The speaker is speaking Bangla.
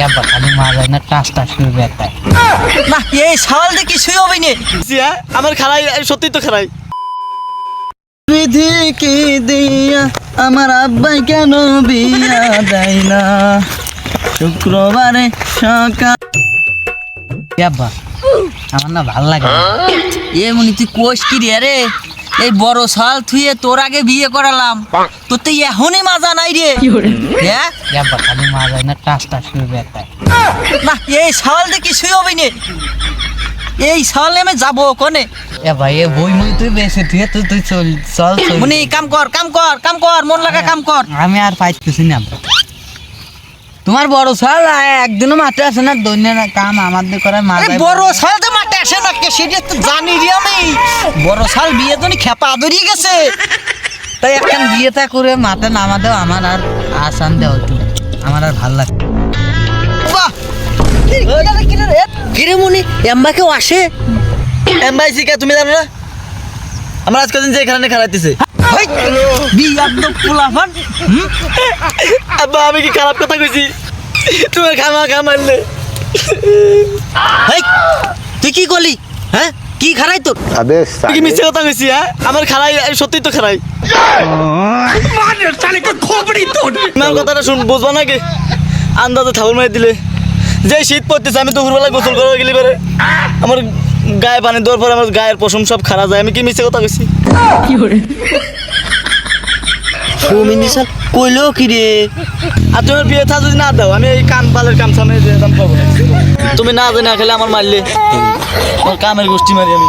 ইয়াব্বা খালি মা না টাস টাস করে বেতায় না এই সওয়াল দিয়ে কিছুই হবে না হ্যাঁ আমার খারাই সত্যি তো খারাই বিধি দিয়া আমার আব্বাই কেন বিয়া দেয় না শুক্রবারে সকাল আমার না ভালো লাগে না। এ মনি তুই কোষ কি রে রে এই বড় সাল থুয়ে তোর আগে বিয়ে করালাম। তোর তো এখনই মাজা নাই রে। হ্যাঁ? ইয়াব্বা খালি মা না টাস টাস করে বেতায় না এই সওয়াল দিয়ে কিছুই হবে না। এই সওয়াল আমি যাব কোনে। ইয়াব্বা এ বই মুই তুই বেশি তুই তুই তুই চল চল মনি কাম কর কাম কর কাম কর মন লাগা কাম কর। আমি আর পাইতেছি না। তোমার বড় সাল একদিনও মাঠে আসে না দৈন্য কাম আমাদের করে মা বড় সাল তো আসে না কে সেটা তো জানি রে আমি। বড় সাল বিয়ে তো খেপা আদরিয়ে গেছে। তাই একখান বিয়েটা করে মাঠে নামা দাও আমার আর আসান দেও তুমি আমার আর ভালো লাগে বাহ! কিরে মনি? এম্বা কেউ আসে? এমবাই শিকা তুমি জানো না? আমার আজকে দিন যে এখানে একদম আব্বা আমি কি খারাপ কথা কইছি? তুমি খামা খা মারলে হেই, তুই কি করলি? হ্যাঁ? কি খারাই তোর? আমি কি মিথ্যে কথা কইছি হ্যাঁ? আমার খারাই সত্যি তো খারাই। আমার কথাটা শুন বুঝবা নাকি? আন্দাজে ঠাকুর মারি দিলে। যে শীত পড়তেছে আমি দুপুরবেলা গোসল করে গেলি পারে আমার গায়ে পানি দেওয়ার পরে আমার গায়ের পশম সব খারাপ যায়। আমি কি মিথ্যে কথা কইছি? সৌমিনি সাল কইলো কি রে? আর তুমি বিয়ে থা যদি না দাও, আমি এই কান পালের কাম সামনে যেতাম পাবো। তুমি না জানি না খেলে আমার মারলে। আমার কামের গোষ্ঠী মারি আমি।